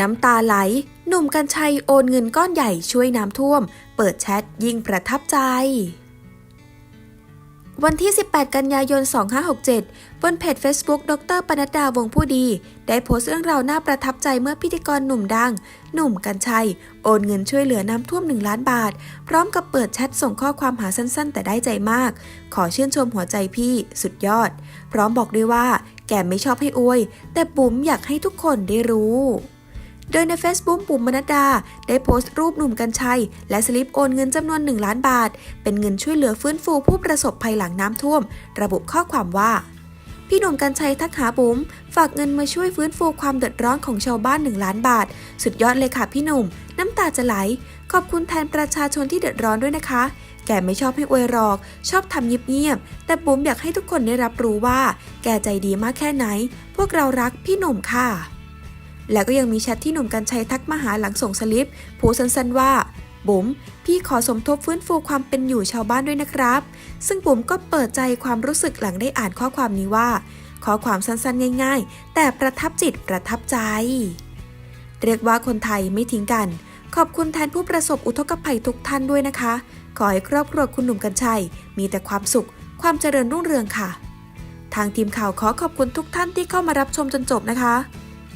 น้ำตาไหล หนุ่มกัญชัยโอนเงินก้อนใหญ่ช่วยน้ำท่วม เปิดแชทยิ่งประทับใจ วันที่ 18 กันยายน 2567 บนเพจ Facebook ดรปนัดดาวงผู้ดี ได้โพสต์เรื่องราวน่าประทับใจเมื่อพิธีกรหนุ่มดัง หนุ่มกัญชัย โอนเงินช่วยเหลือน้ำท่วม 1 ล้านบาท พร้อมกับเปิดแชทส่งข้อความหาสั้นๆ แต่ได้ใจมาก ขอชื่นชมหัวใจพี่สุดยอด พร้อมบอกด้วยว่าแกไม่ชอบให้อวย แต่บุ๋มอยากให้ทุกคนได้รู้ โดยใน Facebook ปุ่มมนัดดา ได้โพสต์รูปหนุ่มกัญชัย และสลิปโอนเงินจำนวน 1 ล้านบาท เป็นเงินช่วยเหลือฟื้นฟูผู้ประสบภัยหลังน้ำท่วม ระบุข้อความว่าพี่หนุ่มกัญชัยทักหาบุ๋มฝากเงินมาช่วยฟื้นฟูความเดือดร้อนของชาวบ้าน 1 ล้านบาท สุดยอดเลยค่ะพี่หนุ่ม น้ำตาจะไหล ขอบคุณแทนประชาชนที่เดือดร้อนด้วยนะคะ แกไม่ชอบให้อวยหรอก ชอบทำเงียบๆแต่บุ๋มอยากให้ทุกคนได้รับรู้ว่า แกใจดีมากแค่ไหน พวกเรารักพี่หนุ่มค่ะ แล้วก็ยังมีแชทที่หนุ่มกัญชัยทักมาหาหลังส่งสลิปโพสต์สั้นๆว่าบุ๋มพี่ขอสมทบฟื้นฟูความเป็นอยู่ชาวบ้านด้วยนะครับ ซึ่งบุ๋มก็เปิดใจความรู้สึกหลังได้อ่านข้อความนี้ว่า ขอความสั้นๆง่าย ๆ แต่ประทับจิตประทับใจ เรียกว่าคนไทยไม่ทิ้งกัน ขอบคุณแทนผู้ประสบอุทกภัยทุกท่านด้วยนะคะ ขอให้ครอบครัวคุณหนุ่มกัญชัย มีแต่ความสุข ความเจริญรุ่งเรืองค่ะ ทางทีมข่าวขอขอบคุณทุกท่านที่เข้ามารับชมจนจบนะคะ